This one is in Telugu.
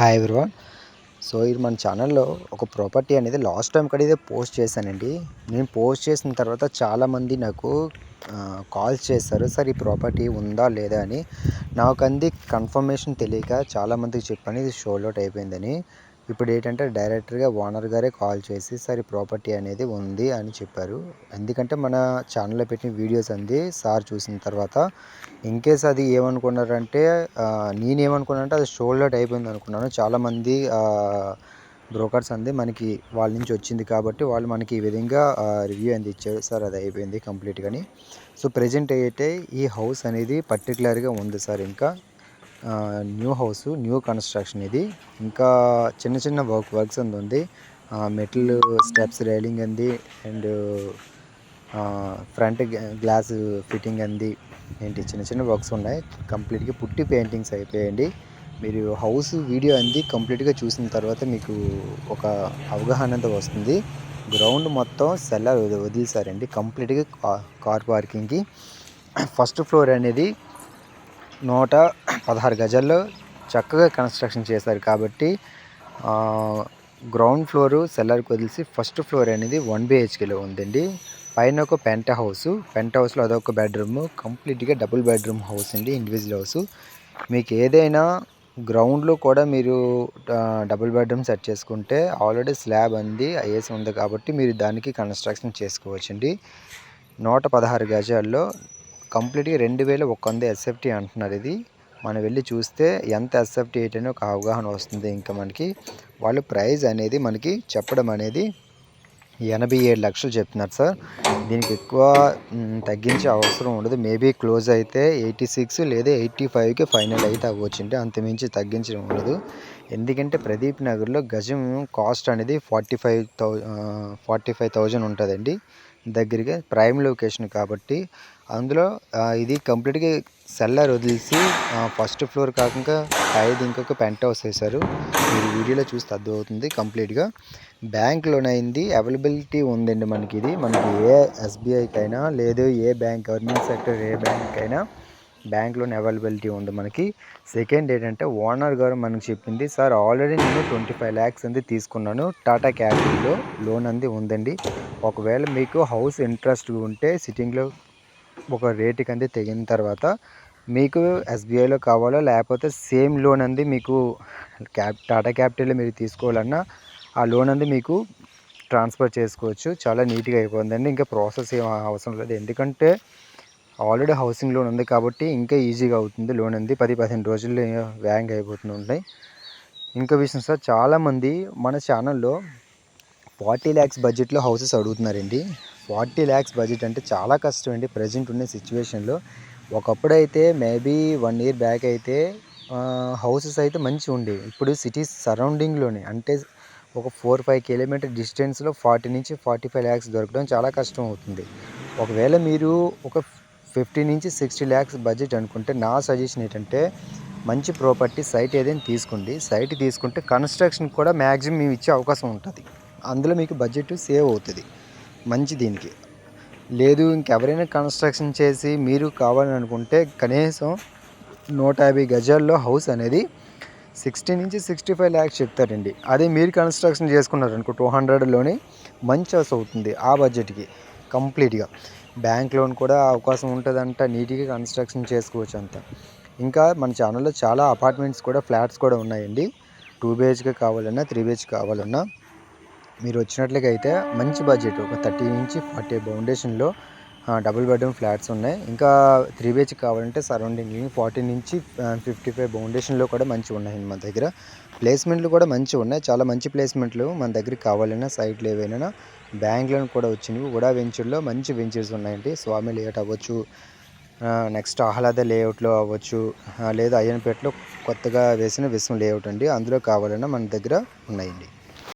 హాయ్ ఎవ్రీవన్ సో ఇది మన ఛానల్లో ఒక ప్రాపర్టీ అనేది లాస్ట్ టైం కూడా ఇదే పోస్ట్ చేశానండి. నేను పోస్ట్ చేసిన తర్వాత చాలామంది నాకు కాల్స్ చేస్తారు సార్ ఈ ప్రాపర్టీ ఉందా లేదా అని. నాకు అంది కన్ఫర్మేషన్ తెలియక చాలామందికి చెప్పాను. ఇది షోల్ అవుట్ అయిపోయిందని. ఇప్పుడు ఏంటంటే డైరెక్టర్గా ఓనర్ గారే కాల్ చేసి సార్ ఈ ప్రాపర్టీ అనేది ఉంది అని చెప్పారు. ఎందుకంటే మన ఛానల్లో పెట్టిన వీడియోస్ అంది సార్ చూసిన తర్వాత ఇన్ కేస్ అది ఏమనుకున్నారంటే నేనేమనుకున్నానంటే అది షోల్డ్ అవుట్ అయిపోయింది అనుకున్నాను. చాలామంది బ్రోకర్స్ అంది మనకి వాళ్ళ నుంచి వచ్చింది కాబట్టి వాళ్ళు మనకి ఈ విధంగా రివ్యూ అనేది ఇచ్చారు. సార్ అది అయిపోయింది కంప్లీట్గాని. సో ప్రజెంట్ అయితే ఈ హౌస్ అనేది పర్టికులర్గా ఉంది సార్ ఇంకా. న్యూ హౌస్ న్యూ కన్స్ట్రక్షన్ ఇది. ఇంకా చిన్న చిన్న వర్క్ వర్క్స్ అంత ఉంది. మెటల్ స్టెప్స్ రైలింగ్ అంది. అండ్ ఫ్రంట్ గ్లాస్ ఫిట్టింగ్ అంది. ఏంటి చిన్న చిన్న వర్క్స్ ఉన్నాయి. కంప్లీట్గా పుట్టి పెయింటింగ్స్ అయిపోయాయండి. మీరు హౌస్ వీడియో అంది కంప్లీట్గా చూసిన తర్వాత మీకు ఒక అవగాహన అంతా వస్తుంది. గ్రౌండ్ మొత్తం సెల్లర్ వదిలేసారండి కంప్లీట్గా కార్ పార్కింగ్కి ఫస్ట్ ఫ్లోర్ అనేది నూట పదహారు గజాల్లో చక్కగా కన్స్ట్రక్షన్ చేశారు కాబట్టి గ్రౌండ్ ఫ్లోరు సెల్లర్కి వదిలిసి ఫస్ట్ ఫ్లోర్ అనేది వన్ బిహెచ్కేలో ఉందండి. పైన ఒక పెంట హౌస్ పెంట హౌస్లో అదొక బెడ్రూమ్ కంప్లీట్గా డబుల్ బెడ్రూమ్ హౌస్ అండి ఇండివిజువల్ హౌస్. మీకు ఏదైనా గ్రౌండ్లో కూడా మీరు డబుల్ బెడ్రూమ్ సెట్ చేసుకుంటే ఆల్రెడీ స్లాబ్ అంది ఐఎస్ ఉంది కాబట్టి మీరు దానికి కన్స్ట్రక్షన్ చేసుకోవచ్చండి. నూట పదహారు గజాల్లో కంప్లీట్గా రెండు వేల ఒక వంద ఎస్ఎఫ్టీ అంటున్నారు ఇది. మనం వెళ్ళి చూస్తే ఎంత ఎస్ఎఫ్టీ ఏంటని ఒక అవగాహన వస్తుంది ఇంకా మనకి. వాళ్ళు ప్రైజ్ అనేది మనకి చెప్పడం అనేది ఎనభై ఏడు లక్షలు చెప్తున్నారు సార్. దీనికి ఎక్కువ తగ్గించే అవసరం ఉండదు. మేబీ క్లోజ్ అయితే ఎయిటీ సిక్స్ లేదా ఎయిటీ ఫైవ్కి ఫైనల్ అయితే అవ్వచ్చుంటే అంతమించి తగ్గించడం ఉండదు. ఎందుకంటే ప్రదీప్ నగర్లో గజం కాస్ట్ అనేది forty five thou forty five thousand ఉంటుందండి. దగ్గరగా ప్రైమ్ లొకేషన్ కాబట్టి అందులో ఇది కంప్లీట్గా సెల్లర్ వదిలేసి ఫస్ట్ ఫ్లోర్ కాకుండా పైది ఇంకొక పెంట్ హౌస్ వేశారు. మీరు వీడియోలో చూస్తే అర్థమవుతుంది కంప్లీట్గా బ్యాంక్ లోన్ అయింది. అవైలబిలిటీ ఉందండి మనకి ఇది. మనకి ఏ ఎస్బీఐకైనా లేదు ఏ బ్యాంక్ గవర్నమెంట్ సెక్టర్ ఏ బ్యాంక్ అయినా బ్యాంక్ లోన్ అవైలబిలిటీ ఉంది మనకి. సెకండ్ ఏంటంటే ఓనర్ గారు మనకు చెప్పింది సార్ ఆల్రెడీ నేను ట్వంటీ ఫైవ్ ల్యాక్స్ అంది తీసుకున్నాను టాటా క్యాపిటల్లో లోన్ అంది ఉందండి. ఒకవేళ మీకు హౌస్ ఇంట్రెస్ట్ ఉంటే సిట్టింగ్లో ఒక రేటుకి అంది తెగిన తర్వాత మీకు ఎస్బీఐలో కావాలో లేకపోతే సేమ్ లోన్ అంది మీకు క్యాప్ టాటా క్యాపిటల్లో మీరు తీసుకోవాలన్నా ఆ లోన్ అంది మీకు ట్రాన్స్ఫర్ చేసుకోవచ్చు. చాలా నీట్గా అయిపోతుందండి ఇంకా ప్రాసెస్ ఏం అవసరం లేదు. ఎందుకంటే ఆల్రెడీ హౌసింగ్ లోన్ ఉంది కాబట్టి ఇంకా ఈజీగా అవుతుంది లోన్ అంది. పది పదిహేను రోజుల్లో వ్యాంగ్ అయిపోతుంది ఉంటాయి. ఇంకా విషయం సార్ చాలామంది మన ఛానల్లో ఫార్టీ ల్యాక్స్ బడ్జెట్లో హౌసెస్ అడుగుతున్నారండి. ఫార్టీ ల్యాక్స్ బడ్జెట్ అంటే చాలా కష్టం అండి ప్రజెంట్ ఉన్న సిచ్యువేషన్లో. ఒకప్పుడు అయితే మేబీ వన్ ఇయర్ బ్యాక్ అయితే హౌసెస్ అయితే మంచి ఉండేవి ఇప్పుడు సిటీస్ సరౌండింగ్లోనే అంటే ఒక ఫోర్ ఫైవ్ కిలోమీటర్ డిస్టెన్స్లో ఫార్టీ నుంచి ఫార్టీ ఫైవ్ ల్యాక్స్ దొరకడం చాలా కష్టం అవుతుంది. ఒకవేళ మీరు ఒక ఫిఫ్టీ నుంచి సిక్స్టీ ల్యాక్స్ బడ్జెట్ అనుకుంటే నా సజెషన్ ఏంటంటే మంచి ప్రాపర్టీ సైట్ ఏదైనా తీసుకోండి. సైట్ తీసుకుంటే కన్స్ట్రక్షన్ కూడా మ్యాక్సిమం మేము ఇచ్చే అవకాశం ఉంటుంది. అందులో మీకు బడ్జెట్ సేవ్ అవుతుంది. మంచి దీనికి. లేదు ఇంకెవరైనా కన్స్ట్రక్షన్ చేసి మీరు కావాలని అనుకుంటే కనీసం నూట యాభై గజాల్లో హౌస్ అనేది సిక్స్టీ నుంచి సిక్స్టీ ఫైవ్ ల్యాక్స్ చెప్తారండి. అదే మీరు కన్స్ట్రక్షన్ చేసుకున్నారు అనుకో టూ హండ్రెడ్లోనే మంచి హౌస్ అవుతుంది ఆ బడ్జెట్కి కంప్లీట్గా. బ్యాంక్ లోన్ కూడా అవకాశం ఉంటుందంట నీట్గా కన్స్ట్రక్షన్ చేసుకోవచ్చు అంత. ఇంకా మన ఛానల్లో చాలా అపార్ట్మెంట్స్ కూడా ఫ్లాట్స్ కూడా ఉన్నాయండి. టూ బిహెచ్కే కావాలన్నా త్రీ బిహెచ్కే కావాలన్నా. మీరు వచ్చినట్లుగా అయితే మంచి బడ్జెట్ ఒక థర్టీ నుంచి ఫార్టీ ఫౌండేషన్లో డబుల్ బెడ్రూమ్ ఫ్లాట్స్ ఉన్నాయి. ఇంకా త్రీ బిహెచ్ కావాలంటే సరౌండింగ్ ఫార్టీ నుంచి ఫిఫ్టీ ఫైవ్ ఫౌండేషన్లో కూడా మంచిగా ఉన్నాయి మన దగ్గర. ప్లేస్మెంట్లు కూడా మంచిగా ఉన్నాయి. చాలా మంచి ప్లేస్మెంట్లు మన దగ్గరికి కావాలన్నా సైట్లు ఏవైనా బ్యాంక్లో కూడా వచ్చినవి. కూడా వెంచర్లో మంచి వెంచర్స్ ఉన్నాయండి. స్వామి లేఅవుట్ అవ్వచ్చు నెక్స్ట్ ఆహ్లాద లేఅవుట్లో అవ్వచ్చు లేదా అయ్యన్పేటలో కొత్తగా వేసిన విశ్వం లేఅవుట్ అండి. అందులో కావాలన్నా మన దగ్గర ఉన్నాయండి.